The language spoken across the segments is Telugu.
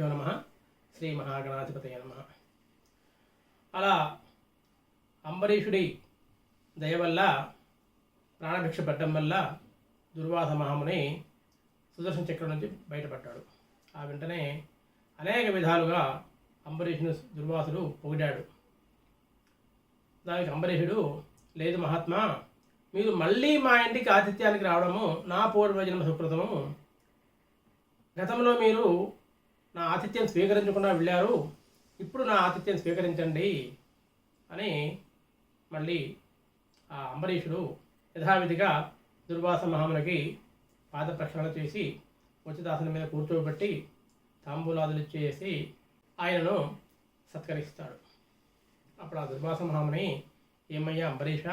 శ్రీగురుభ్యో నమ శ్రీ మహాగణాధిపతయ నమ. అలా అంబరీషుడి దయ వల్ల ప్రాణభిక్ష పడ్డం వల్ల దుర్వాస మహాముని సుదర్శన చక్రం నుంచి బయటపడ్డాడు. ఆ వెంటనే అనేక విధాలుగా అంబరీషుని దుర్వాసుడు పొగిడాడు. దానికి అంబరీషుడు లేదు మహాత్మా మీరు మళ్ళీ మా ఇంటికి ఆతిథ్యానికి రావడము నా పూర్వజన్మ సుకృతము. గతంలో మీరు నా ఆతిథ్యం స్వీకరించకుండా వెళ్ళారు. ఇప్పుడు నా ఆతిథ్యం స్వీకరించండి అని మళ్ళీ ఆ అంబరీషుడు యథావిధిగా దుర్వాస మహామునికి పాద ప్రక్షాళన చేసి ఉచితాసనం మీద కూర్చోబెట్టి తాంబూలాదులు ఇచ్చేసి ఆయనను సత్కరిస్తాడు. అప్పుడు ఆ దుర్వాస మహాముని ఏమయ్యా అంబరీష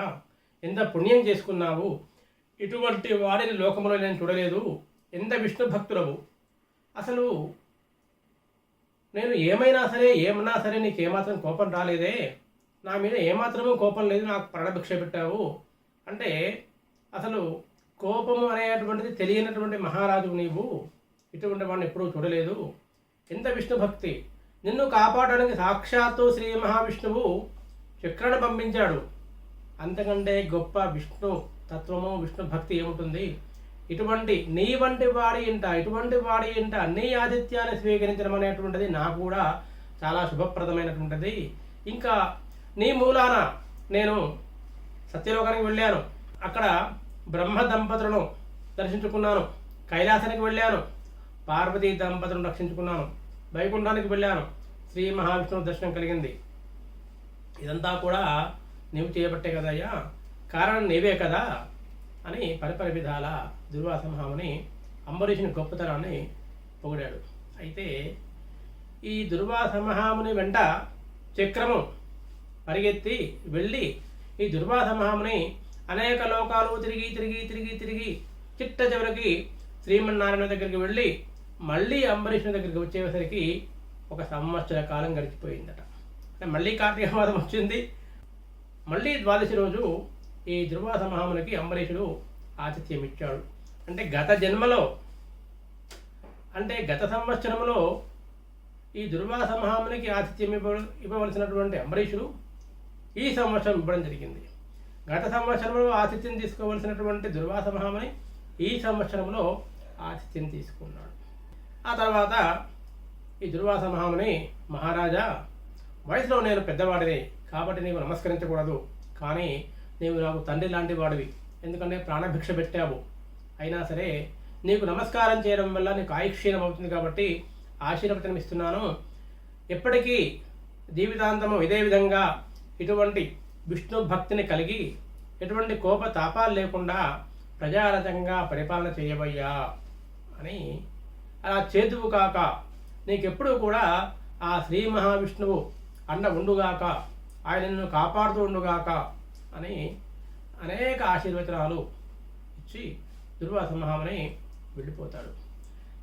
ఎంత పుణ్యం చేసుకున్నావు? ఇటువంటి వారిని లోకంలో నేను చూడలేదు. ఎంత విష్ణు భక్తులవు? అసలు నేను ఏమైనా సరే ఏమన్నా సరే నీకు ఏమాత్రం కోపం రాలేదే. నా మీద ఏమాత్రమూ కోపం లేదు నాకు ప్రాణభిక్ష పెట్టావు. అంటే అసలు కోపము అనేటువంటిది తెలియనటువంటి మహారాజు నీవు. ఇటువంటి వాడిని ఎప్పుడూ చూడలేదు. ఎంత విష్ణు భక్తి. నిన్ను కాపాడడానికి సాక్షాత్తు శ్రీ మహావిష్ణువు చక్రను పంపించాడు. అంతకంటే గొప్ప విష్ణు తత్వము విష్ణు భక్తి ఏముంటుంది? ఇటువంటి నీ వంటి వాడి ఇంట ఇటువంటి వాడి ఇంట నీ ఆతిథ్యాన్ని స్వీకరించడం అనేటువంటిది నాకు కూడా చాలా శుభప్రదమైనటువంటిది. ఇంకా నీ మూలాన నేను సత్యలోకానికి వెళ్ళాను. అక్కడ బ్రహ్మ దంపతులను దర్శించుకున్నాను. కైలాసానికి వెళ్ళాను. పార్వతీ దంపతులను రక్షించుకున్నాను. వైకుంఠానికి వెళ్ళాను. శ్రీ మహావిష్ణువు దర్శనం కలిగింది. ఇదంతా కూడా నీవు చేయబట్టే కదయ్యా. కారణం నీవే కదా. అని పరిపరి విధాల దుర్వాస మహాముని అంబరీషుని గొప్పతనాన్ని పొగిడాడు. అయితే ఈ దుర్వాస మహాముని వెంట చక్రము పరిగెత్తి వెళ్ళి ఈ దుర్వాస మహాముని అనేక లోకాలు తిరిగి తిరిగి తిరిగి తిరిగి చిట్ట చివరికి శ్రీమన్నారాయణ దగ్గరికి వెళ్ళి మళ్ళీ అంబరీషుని దగ్గరికి వచ్చేసరికి ఒక సంవత్సర కాలం గడిచిపోయిందట. అంటే మళ్ళీ కార్తీక మాసం వచ్చింది. మళ్ళీ ద్వాదశి రోజు ఈ దుర్వాస మహామునికి అంబరీషుడు ఆతిథ్యం ఇచ్చాడు అంటే గత జన్మలో అంటే గత సంవత్సరంలో ఈ దుర్వాస మహామునికి ఆతిథ్యం ఇవ్వ ఇవ్వవలసినటువంటి అంబరీషుడు ఈ సంవత్సరం ఇవ్వడం జరిగింది. గత సంవత్సరంలో ఆతిథ్యం తీసుకోవలసినటువంటి దుర్వాస మహాముని ఈ సంవత్సరంలో ఆతిథ్యం తీసుకున్నాడు. ఆ తర్వాత ఈ దుర్వాస మహాముని మహారాజా వయసులో నేను పెద్దవాడిని కాబట్టి నీకు నమస్కరించకూడదు. కానీ నీవు నాకు తండ్రి లాంటి వాడివి. ఎందుకంటే ప్రాణభిక్ష పెట్టావు. అయినా సరే నీకు నమస్కారం చేయడం వల్ల నీకు ఆయుక్షీణం అవుతుంది కాబట్టి ఆశీర్వచనం ఇస్తున్నాను ఎప్పటికీ జీవితాంతము ఇదే విధంగా ఇటువంటి విష్ణు భక్తిని కలిగి ఎటువంటి కోప తాపాలు లేకుండా ప్రజారథంగా పరిపాలన చేయబయ్యా అని అలా చేతువు కాక నీకెప్పుడు కూడా ఆ శ్రీ మహావిష్ణువు అండ ఉండుగాక ఆయన నిన్ను కాపాడుతూ ఉండుగాక అని అనేక ఆశీర్వచనాలు ఇచ్చి దుర్వాస మహాముని వెళ్ళిపోతాడు.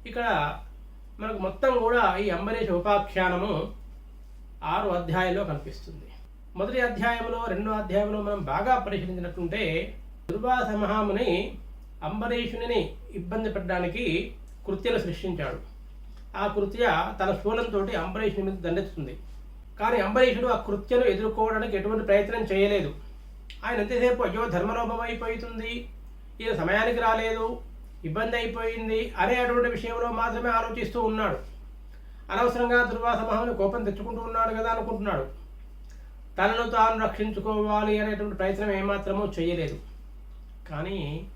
ఇక్కడ మనకు మొత్తం కూడా ఈ అంబరీష ఉపాఖ్యానము ఆరు అధ్యాయంలో కనిపిస్తుంది. మొదటి అధ్యాయంలో రెండో అధ్యాయంలో మనం బాగా పరిశీలించినట్టుంటే దుర్వాస మహాముని అంబరీషుని ఇబ్బంది పెట్టడానికి కృత్యను సృష్టించాడు. ఆ కృత్య తన శూలంతో అంబరీషుని మీద దండెత్తుతుంది కానీ అంబరీషుడు ఆ కృత్యను ఎదుర్కోవడానికి ఎటువంటి ప్రయత్నం చేయలేదు. ఆయన ఎంతసేపు అయ్యో ధర్మలోపం అయిపోతుంది ఈయన సమయానికి రాలేదు ఇబ్బంది అయిపోయింది అనేటువంటి విషయంలో మాత్రమే ఆలోచిస్తూ ఉన్నాడు. అనవసరంగా దుర్వాస మహాముని కోపం తెచ్చుకుంటూ ఉన్నాడు కదా అనుకుంటున్నాడు. తనను తాను రక్షించుకోవాలి అనేటువంటి ప్రయత్నం ఏమాత్రమూ చేయలేదు. కానీ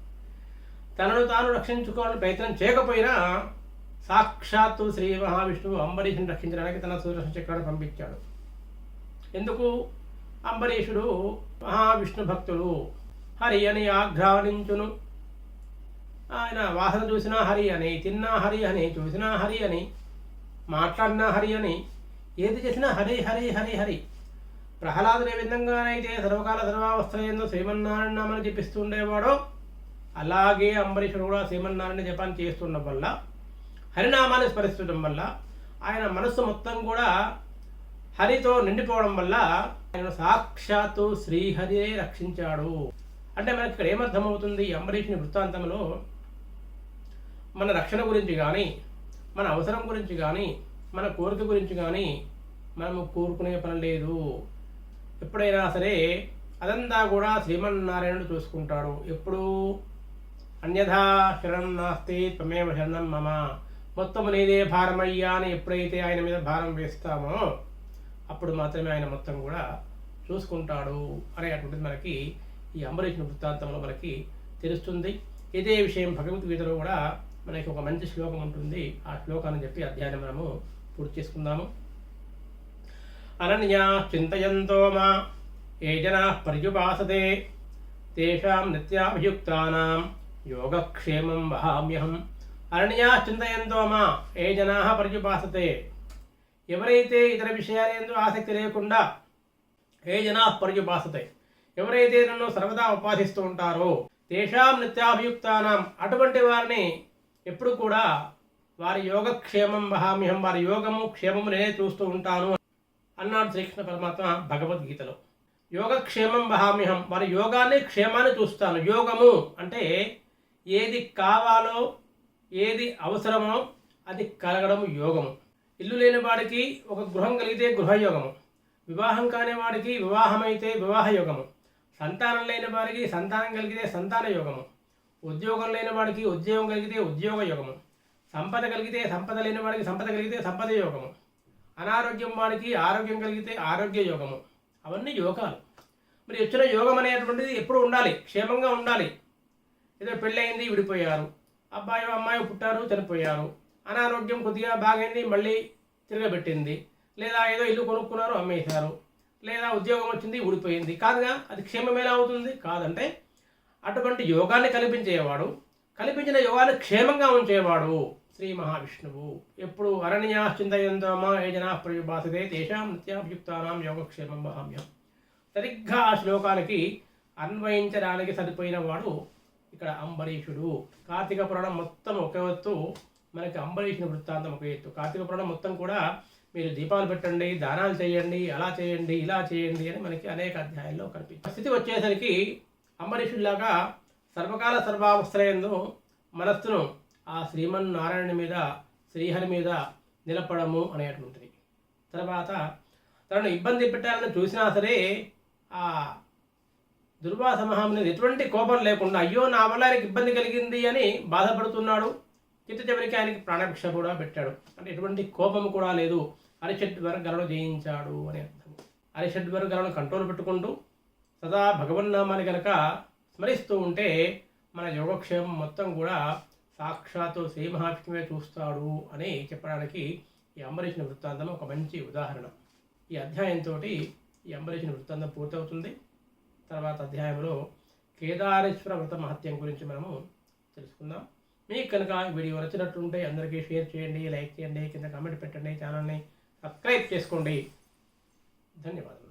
తనను తాను రక్షించుకోవాలని ప్రయత్నం చేయకపోయినా సాక్షాత్తు శ్రీ మహావిష్ణువు అంబరీషుని రక్షించడానికి తన సూర్యశక్రాన్ని పంపించాడు. ఎందుకు? అంబరీషుడు మహావిష్ణు భక్తుడు హరి అని ఆఘ్రానించును ఆయన వాసన చూసినా హరి అని తిన్నా హరి అని చూసినా హరి అని మాట్లాడినా హరి అని ఏది చేసినా హరి హరి హరి హరి. ప్రహ్లాదుడు ఏ విధంగానైతే సర్వకాల సర్వావస్థలందు శ్రీమన్నారాయణ నామని జపిస్తుండేవాడో అలాగే అంబరీషుడు కూడా శ్రీమన్నారాయణ జపాన్ని చేస్తుండడం వల్ల హరినామాన్ని స్మరిస్తుండడం వల్ల ఆయన మనస్సు మొత్తం కూడా హరితో నిండిపోవడం వల్ల ఆయన సాక్షాత్తు శ్రీహరియే రక్షించాడు. అంటే మనకి ఇక్కడ ఏమర్థమవుతుంది? అంబరీష్ని అంబరీషుని వృత్తాంతంలో మన రక్షణ గురించి కానీ మన అవసరం గురించి కానీ మన కోరిక గురించి కానీ మనము కోరుకునే పని లేదు. ఎప్పుడైనా సరే అదంతా కూడా శ్రీమన్నారాయణుడు చూసుకుంటాడు. ఎప్పుడు? అన్యథా శరణం నాస్తి త్వమేవ శరణం మమ. మొత్తం నీదే భారమయ్యా అని ఎప్పుడైతే ఆయన మీద భారం వేస్తామో అప్పుడు మాత్రమే ఆయన మొత్తం కూడా చూసుకుంటాడు అనేటువంటిది మనకి ఈ అంబరీష్ వృత్తాంతంలో మనకి తెలుస్తుంది. ఇదే విషయం భగవద్గీతలో కూడా మనకి ఒక మంచి శ్లోకం ఉంటుంది. ఆ శ్లోకాన్ని చెప్పి అధ్యయనం మనము పూర్తి చేసుకుందాము. అనన్యా చింతయంతో మా ఏ జనా పర్యుపాసతే తేషాం నిత్యాభియుక్తానాం యోగక్షేమం వహామ్యహం. అనన్యా చింతయంతో మా ఏ జనా పర్యుపాసతే ఎవరైతే ఇతర విషయాలందు ఆసక్తి లేకుండా ఏ జనా పర్యుపాసతే ఎవరైతే నన్ను సర్వదా ఉపాసిస్తూ ఉంటారో తేషాం నిత్యాభియుక్తానం అటువంటి వారిని ఎప్పుడు కూడా వారి యోగక్షేమం వహామ్యహం వారి యోగము క్షేమము నేనే చూస్తూ ఉంటాను అన్నాడు శ్రీకృష్ణ పరమాత్మ భగవద్గీతలో. యోగక్షేమం వహామ్యహం వారి యోగాన్ని క్షేమాన్ని చూస్తాను. యోగము అంటే ఏది కావాలో ఏది అవసరమో అది కలగడం యోగము. ఇల్లు లేని వాడికి ఒక గృహం కలిగితే గృహయోగము. వివాహం కాని వాడికి వివాహం అయితే సంతానం లేని వారికి సంతానం కలిగితే సంతాన యోగము ఉద్యోగం లేని వాడికి ఉద్యోగం కలిగితే ఉద్యోగ యోగము సంపద కలిగితే సంపద లేని వాడికి సంపద కలిగితే సంపద యోగము అనారోగ్యం వాడికి ఆరోగ్యం కలిగితే ఆరోగ్య యోగము అవన్నీ యోగాలు. మరి వచ్చిన యోగం అనేటువంటిది ఎప్పుడు ఉండాలి. క్షేమంగా ఉండాలి. ఏదో పెళ్ళయింది విడిపోయారు. అబ్బాయి అమ్మాయి పుట్టారు చనిపోయారు. అనారోగ్యం కొద్దిగా బాగైంది మళ్ళీ తిరగబెట్టింది. లేదా ఏదో ఇల్లు కొనుక్కున్నారు అమ్మేశారు. లేదా ఉద్యోగం వచ్చింది ఊడిపోయింది. కాదుగా అది క్షేమం ఎలా అవుతుంది? కాదంటే అటువంటి యోగాన్ని కల్పించేవాడు కల్పించిన యోగాన్ని క్షేమంగా ఉంచేవాడు శ్రీ మహావిష్ణువు. ఎప్పుడు అరణ్యాశ్చింతయంతమా ఏ జనా ప్రయుభాసతే తేషాం నిత్యాభియుక్తానాం యోగక్షేమం మహామ్యం సరిగ్గా ఆ శ్లోకానికి అన్వయించడానికి సరిపోయిన వాడు ఇక్కడ అంబరీషుడు. కార్తీక పురాణం మొత్తం ఒక మనకి అంబరీషుని వృత్తాంతం ఒక ఎత్తు. కార్తీక పురాణం మొత్తం కూడా మీరు దీపాలు పెట్టండి దానాలు చేయండి అలా చేయండి ఇలా చేయండి అని మనకి అనేక అధ్యాయాల్లో కనిపిస్తుంది. స్థితి వచ్చేసరికి అంబరీషుడిలాగా సర్వకాల సర్వావస్థలందు మనస్సును ఆ శ్రీమన్నారాయణ మీద శ్రీహరి మీద నిలపడము అనేటువంటిది. తర్వాత తనను ఇబ్బంది పెట్టాలని చూసినా సరే ఆ దుర్వాస మహాముని ఎటువంటి కోపం లేకుండా అయ్యో నా వల్ల ఇబ్బంది కలిగింది అని బాధపడుతున్నాడు. చిట్ట చివరికి ఆయనకి ప్రాణభిక్ష కూడా పెట్టాడు. అంటే ఎటువంటి కోపం కూడా లేదు. అరిషడ్ వర్గాలను జయించాడు అని అర్థం. అరిషడ్ వర్గాలను కంట్రోల్ పెట్టుకుంటూ సదా భగవన్నామాన్ని కనుక స్మరిస్తూ ఉంటే మన యోగక్షేమం మొత్తం కూడా సాక్షాత్తు శ్రీ మహావిష్ణువే చూస్తాడు అని చెప్పడానికి ఈ అంబరీషుని వృత్తాంతం ఒక మంచి ఉదాహరణ. ఈ అధ్యాయంతో ఈ అంబరీషుని వృత్తాంతం పూర్తవుతుంది. తర్వాత అధ్యాయంలో కేదారేశ్వర వ్రత మహత్యం గురించి మనము తెలుసుకుందాం. మీకు కనుక ఈ వీడియో నచ్చినట్లుంటే అందరికీ షేర్ చేయండి లైక్ చేయండి కింద కామెంట్ పెట్టండి ఛానల్ని సబ్స్క్రైబ్ చేసుకోండి. ధన్యవాదాలు